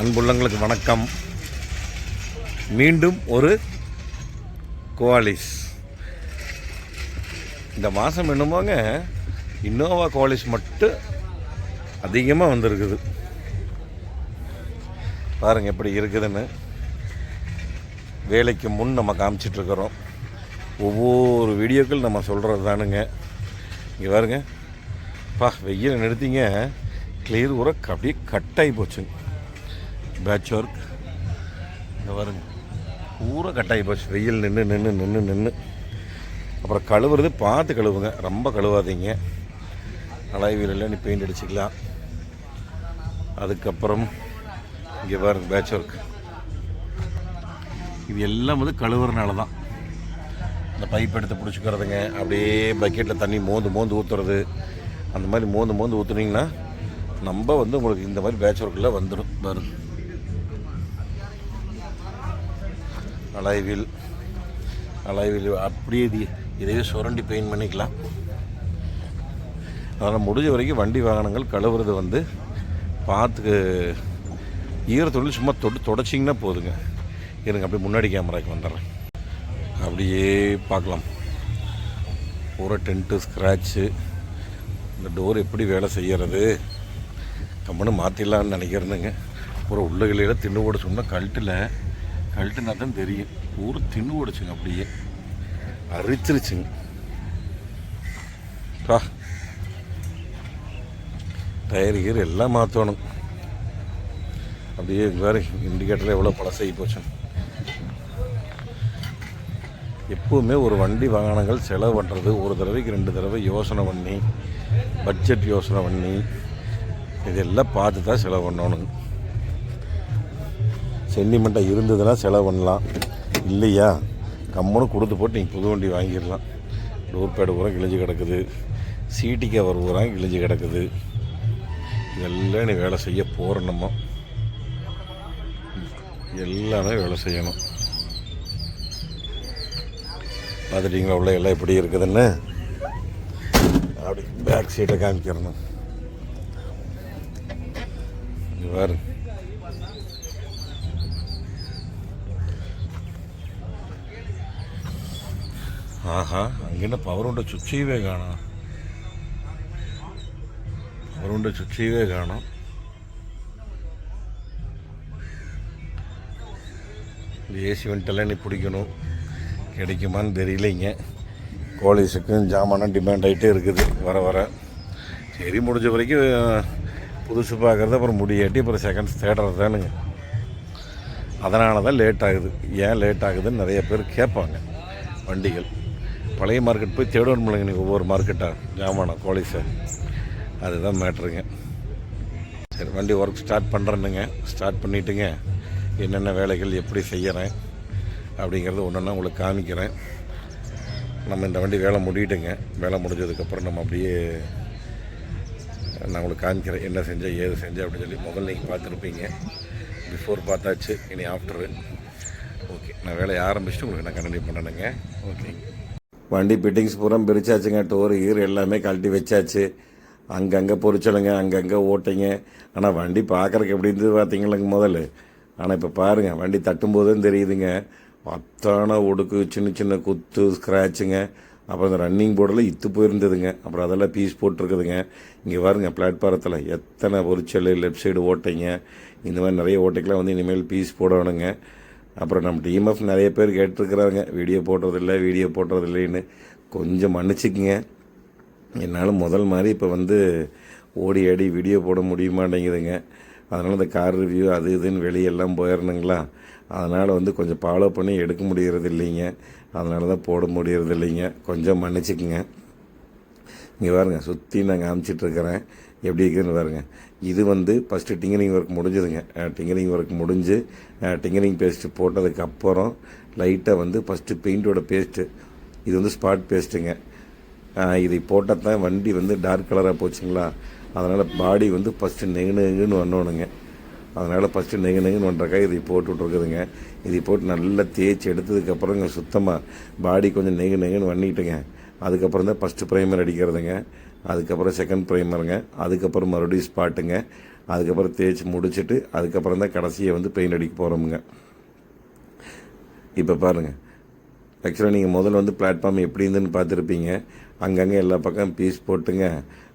அன்புள்ளங்களுக்கு வணக்கம். மீண்டும் ஒரு குவாலிஸ். இந்த மாதம் என்னமோங்க இன்னோவா குவாலிஸ் மட்டும் அதிகமாக வந்திருக்குது. பாருங்கள் எப்படி இருக்குதுன்னு. வேலைக்கு முன் நம்ம காமிச்சிட்ருக்குறோம். ஒவ்வொரு வீடியோக்கள் நம்ம சொல்கிறது தானுங்க. இங்கே பாருங்க. பா வெயில் நிறுத்திங்க. கிளியர் ஊற அப்படியே கட்டாகி போச்சுங்க. பேட்ச் ஒர்க் இங்கே பாருங்க. பூரா கட்டாயி போச்சு. வெயில் நின்று நின்று நின்று நின்று அப்புறம் கழுவுறது பார்த்து கழுவுங்க. ரொம்ப கழுவாதீங்க. அலாய் வீலில் நீ பெயிண்ட் அடிச்சுக்கலாம். அதுக்கப்புறம் இங்கே பாருங்க பேட்ச் ஒர்க் இது எல்லாம் வந்து கழுவுறனால தான். இந்த பைப் எடுத்து பிடிச்சிக்கிறதுங்க. அப்படியே பக்கெட்டில் தண்ணி மோந்து மோந்து ஊற்றுறது அந்த மாதிரி மோந்து மோந்து ஊற்றுனீங்கன்னா நம்ம வந்து உங்களுக்கு இந்த மாதிரி பேட்ச் ஒர்க்கில் வந்துடும் வரும் அலைவில் அலைவில் அப்படியே இது இதையே சுரண்டி பெயிண்ட் பண்ணிக்கலாம். அதனால் முடிஞ்ச வரைக்கும் வண்டி வாகனங்கள் கழுவுறது வந்து பார்த்து ஈரத்தொழில் சும்மா தொட்டு தொடச்சிங்கன்னா போதுங்க. இருங்க அப்படியே முன்னாடி கேமராக்கு வந்துடுறேன். அப்படியே பார்க்கலாம். பூரா டென்ட்டு ஸ்க்ராட்சு இந்த டோர் எப்படி வேலை செய்கிறது கம்மனு மாற்றிடலான்னு நினைக்கிறேனுங்க. பூரா உள்ளகளில் தின்னு ஓட சொன்னால் கழட்டில். கழட்டுனா தான் தெரியும். ஒரு தின்னு ஓடிச்சுங்க அப்படியே. அரிச்சிருச்சுங்க. டயர் கீர் எல்லாம் மாற்றணும் அப்படியே வேறு இண்டிகேட்டரில் எவ்வளோ பழசாகி போச்சு எப்போவுமே ஒரு வண்டி வாகனங்கள் செலவு பண்ணுறது ஒரு தடவைக்கு ரெண்டு தடவை யோசனை பண்ணி பட்ஜெட் யோசனை பண்ணி இதெல்லாம் பார்த்து தான் செலவு பண்ணணுங்க. சென்டிமெண்ட்டாக இருந்ததுன்னா செலவு பண்ணலாம். இல்லையா? கம்முன்னு கொடுத்து போட்டு நீங்கள் புது வண்டி வாங்கிடலாம். டோர் பேடு பூரா கிழிஞ்சு கிடக்குது. சீட்டி கவர் பூரா கிழிஞ்சு கிடக்குது. இதெல்லாம் நீ வேலை செய்ய போகிற நம்ம எல்லாமே வேலை செய்யணும். பார்த்துட்டிங்களா? உள்ள எல்லாம் எப்படி இருக்குதுன்னு? அப்படி பேக் சீட்டை காமிக்கிறணும். இங்க பாரு ஆஹா அங்கே பவர் உண்ட சுச்சியவே காணோம். பவர் உண்ட காணோம். ஏசி வெண்டெல்லாம் நீ பிடிக்கணும். கிடைக்குமான்னு தெரியலைங்க. கோழிஸுக்கும் ஜாமானும் டிமாண்ட் ஆகிட்டே இருக்குது வர வர. சரி முடிஞ்ச வரைக்கும் புதுசு பார்க்குறது அப்புறம் முடியாட்டி அப்புறம் செகண்ட்ஸ் தேடுறது தானுங்க. அதனால தான் லேட் ஆகுது. ஏன் லேட் ஆகுதுன்னு நிறைய பேர் கேட்பாங்க. வண்டிகள். பழைய மார்க்கெட் போய் தேடுவோம் இல்லைங்க நீங்கள் ஒவ்வொரு மார்க்கெட்டாக ஜாமானம் கோலிஸை அதுதான் மேட்ருங்க சரி வண்டி ஒர்க் ஸ்டார்ட் பண்ணுறேன்னுங்க ஸ்டார்ட் பண்ணிவிட்டுங்க என்னென்ன வேலைகள் எப்படி செய்கிறேன் அப்படிங்கிறது ஒன்றா உங்களுக்கு காமிக்கிறேன். நம்ம இந்த வண்டி வேலை முடியிட்டுங்க. வேலை முடிஞ்சதுக்கப்புறம் நம்ம அப்படியே நான் உங்களுக்கு காமிக்கிறேன். என்ன செஞ்சேன் ஏது செஞ்சேன் அப்படின்னு சொல்லி முதல்ல நீங்கள் பார்த்துருப்பீங்க. பிஃபோர் பார்த்தாச்சு இனி ஆஃப்டரு ஓகே நான் வேலையை ஆரம்பிச்சுட்டு உங்களுக்கு நான் கண்டினியூ பண்ணணுங்க. ஓகேங்க வண்டி ஃபிட்டிங்ஸ் பூரா பிரிச்சாச்சுங்க. டோர் ஈர் எல்லாமே கழட்டி வச்சாச்சு. அங்கங்கே பொறிச்சலுங்க அங்கங்கே ஓட்டிங்க. ஆனால் வண்டி பார்க்குறக்கு எப்படி இருந்தது பார்த்தீங்களங்க முதல்ல? ஆனால் இப்போ பாருங்கள் வண்டி தட்டும்போதும் தெரியுதுங்க. அத்தான ஒடுக்கு சின்ன சின்ன குத்து ஸ்க்ராட்சுங்க அப்புறம் இந்த ரன்னிங் போர்டில் இத்து போயிருந்ததுங்க. அப்புறம் அதெல்லாம் பீஸ் போட்டிருக்குதுங்க. இங்கே பாருங்க பிளாட்பாரத்தில் எத்தனை பொரிச்சல் லெஃப்ட் சைடு ஓட்டைங்க. இந்த மாதிரி நிறைய ஓட்டைக்கெலாம் வந்து இனிமேல் பீஸ் போடணுங்க. அப்புறம் நம்ம டிஎம்எஃப் நிறைய பேர் கேட்டிருக்கிறாங்க. வீடியோ போடுறதில்ல வீடியோ போடுறதில்லைன்னு கொஞ்சம் மன்னிச்சுக்குங்க. என்னால் முதல் மாதிரி இப்போ வந்து ஓடி ஆடி வீடியோ போட முடிய மாட்டேங்குதுங்க அதனால் இந்த கார் ரிவ்யூ அது இதுன்னு வெளியெல்லாம் போயிடணுங்களா அதனால் வந்து கொஞ்சம் ஃபாலோ பண்ணி எடுக்க முடியறது இல்லைங்க அதனால தான் போட முடியறது இல்லைங்க கொஞ்சம் மன்னிச்சுக்குங்க. இங்கே பாருங்கள் சுற்றி நான் காமிச்சிட்ருக்கிறேன் எப்படி இருக்குதுன்னு பாருங்க. இது வந்து ஃபஸ்ட்டு டிங்கரிங் ஒர்க் முடிஞ்சதுங்க. டிங்கரிங் ஒர்க் முடிஞ்சு டிங்கரிங் பேஸ்ட்டு போட்டதுக்கப்புறம் லைட்டாக வந்து ஃபஸ்ட்டு பெயிண்டோட பேஸ்ட்டு இது வந்து ஸ்பாட் பேஸ்ட்டுங்க இதை போட்டால் தான் வண்டி வந்து டார்க் கலராக போச்சுங்களா? அதனால் பாடி வந்து ஃபஸ்ட்டு நெகு நெகுன்னு வரணுங்க அதனால் ஃபஸ்ட்டு நெகு நெகுன்னு பண்ணுறக்காக இதை போட்டு விட்ருக்குதுங்க இதை போட்டு நல்லா தேய்ச்சி எடுத்ததுக்கப்புறம் இங்கே சுத்தமாக பாடி கொஞ்சம் நெகு நெகுன்னு பண்ணிட்டுங்க அதுக்கப்புறம் தான் ஃபஸ்ட்டு ப்ரைமர் அடிக்கிறதுங்க. அதுக்கப்புறம் செகண்ட் ப்ரைமருங்க அதுக்கப்புறம் மறுபடியும் ஸ்பாட்டுங்க அதுக்கப்புறம் தேய்ச்சி முடிச்சுட்டு அதுக்கப்புறம் தான் கடைசியை வந்து பெயிண்ட் அடிக்க போகிறோமுங்க இப்போ பாருங்கள் ஆக்சுவலாக நீங்கள் முதல்ல வந்து பிளாட்ஃபார்ம் எப்படி இருந்துன்னு பார்த்துருப்பீங்க. அங்கங்கே எல்லா பக்கம் பீஸ் போட்டுங்க.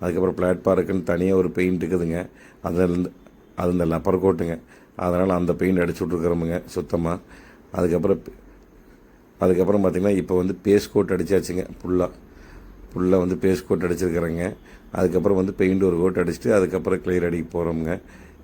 அதுக்கப்புறம் பிளாட்ஃபார்க்குன்னு தனியாக ஒரு பெயிண்ட் இருக்குதுங்க. அதில் அது இந்த லப்பர் கோட்டுங்க அதனால் அந்த பெயிண்ட் அடிச்சு விட்ருக்குறோமுங்க சுத்தமாக அதுக்கப்புறம் அதுக்கப்புறம் பார்த்திங்கன்னா இப்போ வந்து பேஸ் கோட் அடித்தாச்சுங்க ஃபுல்லாக ஃபுல்லாக வந்து பேஸ் கோட் அடிச்சிருக்கிறேங்க. அதுக்கப்புறம் வந்து பெயிண்ட் ஒரு கோட் அடிச்சுட்டு அதுக்கப்புறம் கிளியர் அடிக்க போகிறோமுங்க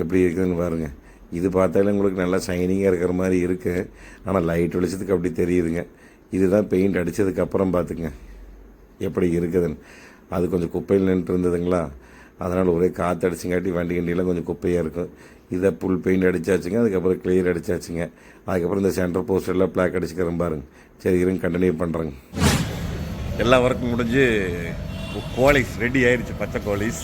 எப்படி இருக்குதுன்னு பாருங்கள் இது பார்த்தாலே உங்களுக்கு நல்லா ஷைனிங்காக இருக்கிற மாதிரி இருக்குது ஆனால் லைட் வெளிச்சத்துக்கு அப்படி தெரியுதுங்க. இதுதான் பெயிண்ட் அடித்ததுக்கப்புறம் பார்த்துங்க. எப்படி இருக்குதுன்னு. அது கொஞ்சம் குப்பையில் நின்று இருந்ததுங்களா? அதனால் ஒரே காற்று அடிச்சுங்காட்டி வண்டி கண்டியெல்லாம் கொஞ்சம் குப்பையாக இருக்கும். இதை புல் பெயிண்ட் அடித்தாச்சுங்க அதுக்கப்புறம் கிளியர் அடித்தாச்சுங்க அதுக்கப்புறம் இந்த சென்டர் போஸ்ட் பிளாக் அடிச்சுக்கிறேன் பாருங்க. சரி இருங்க கண்டினியூ பண்ணுறேங்க எல்லா ஒர்க்கும் முடிஞ்சு கோழிஸ் ரெடி ஆயிடுச்சு பச்சை கோழிஸ்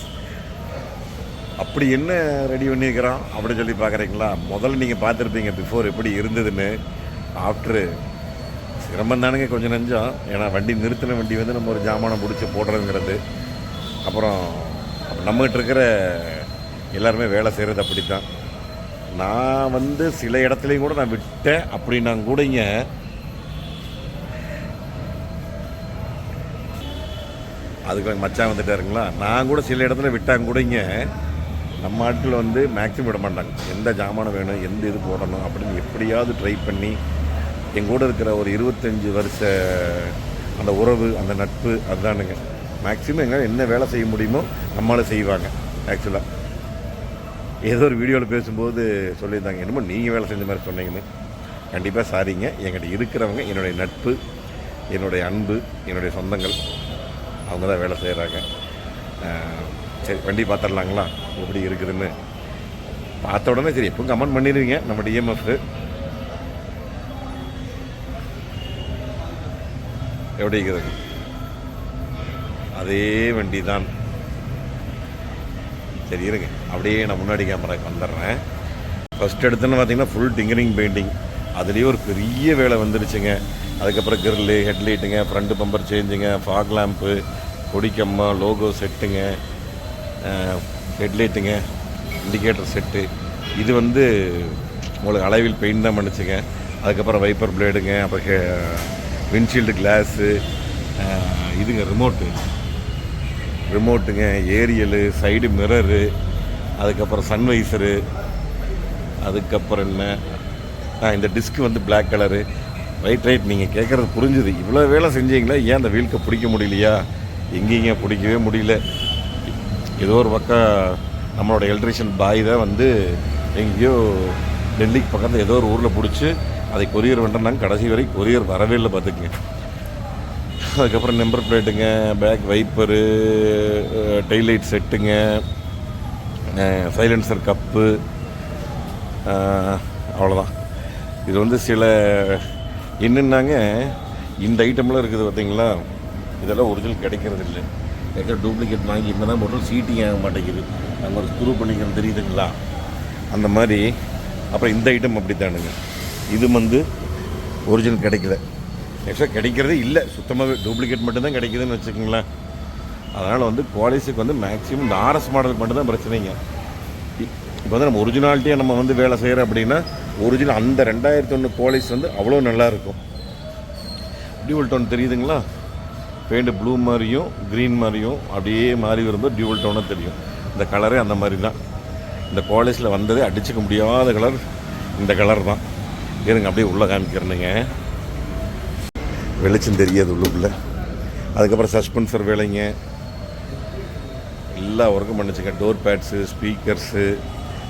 அப்படி என்ன ரெடி பண்ணியிருக்கிறோம் அப்படின்னு சொல்லி பார்க்குறீங்களா? முதல்ல நீங்கள் பார்த்துருப்பீங்க பிஃபோர் எப்படி இருந்ததுன்னு. ஆஃப்டரு சிரமம் தானுங்க கொஞ்சம் நெஞ்சம். ஏன்னா வண்டி நிறுத்தின வண்டி வந்து நம்ம ஒரு ஜாமானை பிடிச்சி போடுறதுங்கிறது. அப்புறம் நம்மகிட்ட இருக்கிற எல்லாருமே வேலை செய்கிறது அப்படி தான் நான் வந்து சில இடத்துலையும் கூட நான் விட்டேன். அப்படின்னா கூடங்க அதுக்கு மச்சான் வந்துட்டாருங்களா நான் கூட சில இடத்துல விட்டாங்க கூடங்க நம்ம நாட்டில் வந்து மேக்ஸிமம் விட மாட்டாங்க. எந்த ஜாமானம் வேணும் எந்த இது போடணும் அப்படின்னு எப்படியாவது ட்ரை பண்ணி எங்கூட இருக்கிற ஒரு இருபத்தஞ்சி வருஷ அந்த உறவு அந்த நட்பு அதுதானுங்க. மேக்ஸிமம் எங்கே என்ன வேலை செய்ய முடியுமோ நம்மளால் செய்வாங்க ஆக்சுவலாக ஏதோ ஒரு வீடியோவில் பேசும்போது சொல்லியிருந்தாங்க என்னமோ நீங்கள் வேலை செஞ்ச மாதிரி சொன்னீங்கன்னு. கண்டிப்பாக சாரிங்க. என்கிட்ட இருக்கிறவங்க என்னுடைய நட்பு என்னுடைய அன்பு என்னுடைய சொந்தங்கள். அவங்க தான் வேலை செய்கிறாங்க சரி வண்டி பார்த்துடலாங்களா? எப்படி இருக்குதுன்னு. பார்த்த உடனே சரி எப்போ கமெண்ட் பண்ணிடுவீங்க நம்ம டிஎம்எஃப் எப்படி இருக்குது? அதே வண்டி தான் சரி இருங்க. அப்படியே நான் முன்னாடி கேமராக்கு வந்துடுறேன். ஃபஸ்ட் எடுத்துன்னு பார்த்தீங்கன்னா ஃபுல் டிங்கரிங் பெயிண்டிங் அதுலேயே ஒரு பெரிய வேலை வந்துருச்சுங்க. அதுக்கப்புறம் கிரில்லு ஹெட்லைட்டுங்க ஃப்ரண்ட்டு பம்பர் சேஞ்சுங்க ஃபாக் லேம்ப்பு கொடிக்கம்மா லோகோ செட்டுங்க ஹெட்லைட்டுங்க இண்டிகேட்டர் செட்டு இது வந்து உங்களுக்கு அளவில் பெயிண்ட் தான் பண்ணிச்சுங்க. அதுக்கப்புறம் வைப்பர் பிளேடுங்க அப்புறம் விண்ட்ஷீல்டு கிளாஸு இதுங்க ரிமோட்டு ரிமோட்டுங்க ஏரியலு சைடு மிரரு அதுக்கப்புறம் சன்வைசரு அதுக்கப்புறம் என்ன? இந்த டிஸ்க் வந்து பிளாக் கலரு ரைட் ரைட் நீங்கள் கேட்குறது புரிஞ்சுது. இவ்வளோ வேலை செஞ்சீங்களா? ஏன் அந்த வீல்க்கை பிடிக்க முடியலையா? எங்கேங்க பிடிக்கவே முடியல. ஏதோ ஒரு பக்கம் நம்மளோட எலக்ட்ரிஷியன் பாய் தான் வந்து எங்கேயோ டெல்லிக்கு பக்கத்தில் ஏதோ ஒரு ஊரில் பிடிச்சி அதை கொரியர் பண்ணுறாங்க கடைசி வரை கொரியர் வரவே இல்லை பார்த்துக்குங்க. அதுக்கப்புறம் நம்பர் பிளேட்டுங்க பேக் வைப்பரு டெய்லைட் செட்டுங்க சைலன்சர் கப்பு அவ்வளோதான் இது வந்து சில என்னென்னாங்க இந்த ஐட்டம்லாம் இருக்குது பார்த்தீங்களா இதெல்லாம் ஒரிஜினல் கிடைக்கிறது இல்லை கிடைக்கிற டூப்ளிகேட் வாங்கி இப்போ தான் போட்டோம் சீட்டிங் ஆக மாட்டேங்குது? நம்ம ஒரு ஸ்க்ரூ பண்ணிக்கிறது தெரியுதுங்களா? அந்த மாதிரி. அப்புறம் இந்த ஐட்டம் அப்படி தானுங்க இது வந்து ஒரிஜினல் கிடைக்கல. ஆக்சுவலாக கிடைக்கிறதே இல்லை. சுத்தமாகவே டூப்ளிகேட் மட்டும்தான் கிடைக்குதுன்னு வச்சுக்கோங்களேன். அதனால் வந்து குவாலிஸுக்கு வந்து மேக்ஸிமம் இந்த ஆர்எஸ் மாடலுக்கு மட்டும்தான் பிரச்சனைங்க. இப்போ வந்து நம்ம ஒரிஜினாலிட்டியாக நம்ம வந்து வேலை செய்கிறோம் அப்படின்னா ஒரிஜினல் அந்த ரெண்டாயிரத்தி ஒன்று குவாலிஸ் வந்து அவ்வளோ நல்லா இருக்கும் டியூவல் டோன் தெரியுதுங்களா? பெயிண்ட் ப்ளூ மாதிரியும் க்ரீன் மாதிரியும் அப்படியே மாறி வரும்போது டியூவல் டோனாக தெரியும். இந்த கலரே அந்த மாதிரி தான் இந்த குவாலிஸில் வந்ததே அடிச்சுக்க முடியாத கலர் இந்த கலர் தான். இருங்க அப்படியே உள்ளே காமிக்கிறேனுங்க வெளிச்சம் தெரியாது உள்ளுக்குள்ளே. அதுக்கப்புறம் சஸ்பென்சர் வேலைங்க. எல்லா ஒர்க்கும் பண்ணிச்சுங்க. டோர் பேட்ஸு ஸ்பீக்கர்ஸு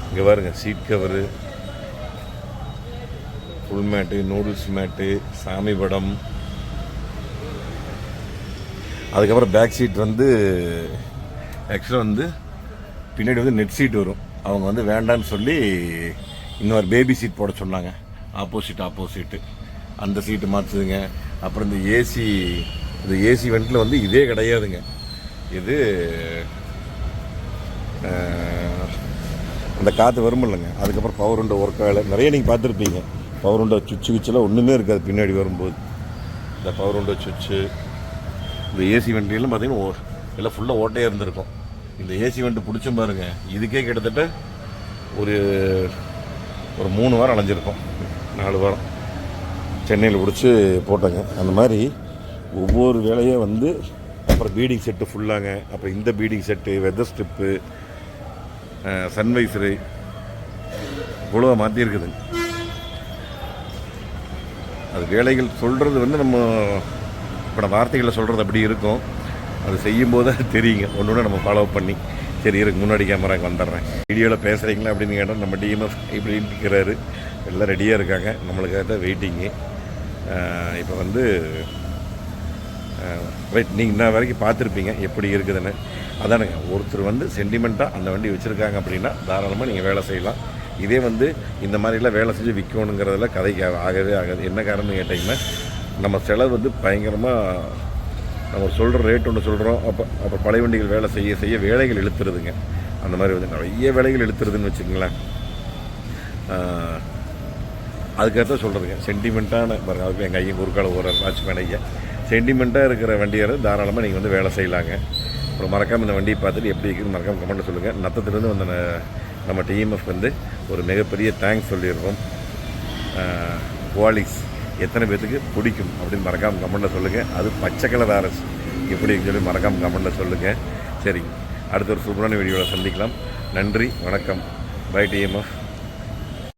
இங்கே பாருங்கள் seat cover full mat noodles mat சாமி படம். அதுக்கப்புறம் பேக் சீட் வந்து ஆக்சுவலாக வந்து பின்னாடி வந்து நெட் சீட் வரும். அவங்க வந்து வேண்டான்னு சொல்லி இன்னொரு பேபி சீட் போட சொன்னாங்க. ஆப்போசிட் ஆப்போசிட்டு அந்த சீட்டு மாற்றுதுங்க அப்புறம் இந்த ஏசி இந்த ஏசி வெண்ட்டில் வந்து இதே கிடையாதுங்க. இது அந்த காற்று வரும் இல்லைங்க அதுக்கப்புறம் பவர் உண்டு ஒர்க் ஆகலை. நிறைய நீங்கள் பார்த்துருப்பீங்க. பவர் உண்டை சுவிட்சு கிச்செல்லாம் ஒன்றுமே இருக்காது. பின்னாடி வரும்போது. இந்த பவர் உண்டோ சுவிட்சு இந்த ஏசி வண்டியெல்லாம் பார்த்தீங்கன்னா ஓ- எல்லாம் ஃபுல்லாக ஓட்டையாக இருந்திருக்கும். இந்த ஏசி வண்டி பிடிச்சும் பாருங்க. இதுக்கே கிட்டத்தட்ட ஒரு ஒரு மூணு வாரம் அலைஞ்சிருக்கோம். நாலு வாரம். சென்னையில் பிடிச்சி போட்டாங்க. அந்த மாதிரி ஒவ்வொரு வேலையும் வந்து அப்புறம் பீடிங் செட்டு ஃபுல்லாங்க அப்புறம் இந்த beading set weather strip sun visor இவ்வளோ மாற்றி இருக்குதுங்க. அது வேலைகள் சொல்கிறது வந்து நம்ம இப்போ நம்ம வார்த்தைகளில் சொல்கிறது அப்படி இருக்கும். அது செய்யும்போது அது தெரியுங்க. ஒன்று ஒன்று நம்ம ஃபாலோ பண்ணி சரி இருக்கு முன்னாடி கேமராக்கு வந்துடுறேன். வீடியோவில் பேசுகிறீங்களா அப்படின்னு கேட்டால் நம்ம டிஎம்எஸ் இப்படி இருக்கிறாரு எல்லாம் ரெடியாக இருக்காங்க. நம்மளுக்காக தான் வெயிட்டிங்கு இப்போ வந்து ரைட் நீங்கள் இன்ன வரைக்கும் பார்த்துருப்பீங்க எப்படி இருக்குதுன்னு. அதானுங்க ஒருத்தர் வந்து சென்டிமெண்ட்டாக அந்த வண்டி வச்சுருக்காங்க அப்படின்னா தாராளமாக நீங்கள் வேலை செய்யலாம். இதே வந்து இந்த மாதிரிலாம் வேலை செஞ்சு விற்கணுங்கிறதுல கதைக்கு ஆகவே ஆகாது. என்ன காரணம்னு கேட்டிங்கன்னா நம்ம செலவு வந்து பயங்கரமாக நம்ம சொல்கிற ரேட் ஒன்று சொல்கிறோம் அப்போ அப்போ பழைய வண்டிகள் வேலை செய்ய செய்ய வேலைகள் இழுத்துருதுங்க. அந்த மாதிரி வந்து நிறைய வேலைகள் இழுத்துறதுன்னு வச்சுங்களேன் ஆஹ், அதுக்கடுத்து சொல்கிறதுங்க சென்டிமெண்ட்டான பாருங்க அதுக்கு எங்கள் ஐயன் குறுக்கால ஓரர் வாட்ச்மேன் ஐயா. சென்டிமெண்ட்டாக இருக்கிற வண்டியார் தாராளமாக நீங்கள் வந்து வேலை செய்யலாங்க. அப்புறம் மறக்காமல் இந்த வண்டியை பார்த்துட்டு எப்படி இருக்குன்னு மறக்காமல் கமெண்ட்டில் சொல்லுங்கள் நத்தத்துலேருந்து வந்த நம்ம டிஎம்எஃப் வந்து ஒரு மிகப்பெரிய தேங்க்ஸ் சொல்லியிருக்கோம். குவாலிஸ் எத்தனை பேர்த்துக்கு பிடிக்கும் அப்படின்னு மறக்காமல் கமெண்ட்டில் சொல்லுங்கள் அது பச்சை கலர் ஆரஸ் எப்படின்னு சொல்லி மறக்காமல் கமெண்டில் சொல்லுங்கள் சரி அடுத்த ஒரு சூப்பரான வீடியோவில் சந்திக்கலாம். நன்றி வணக்கம். By TMF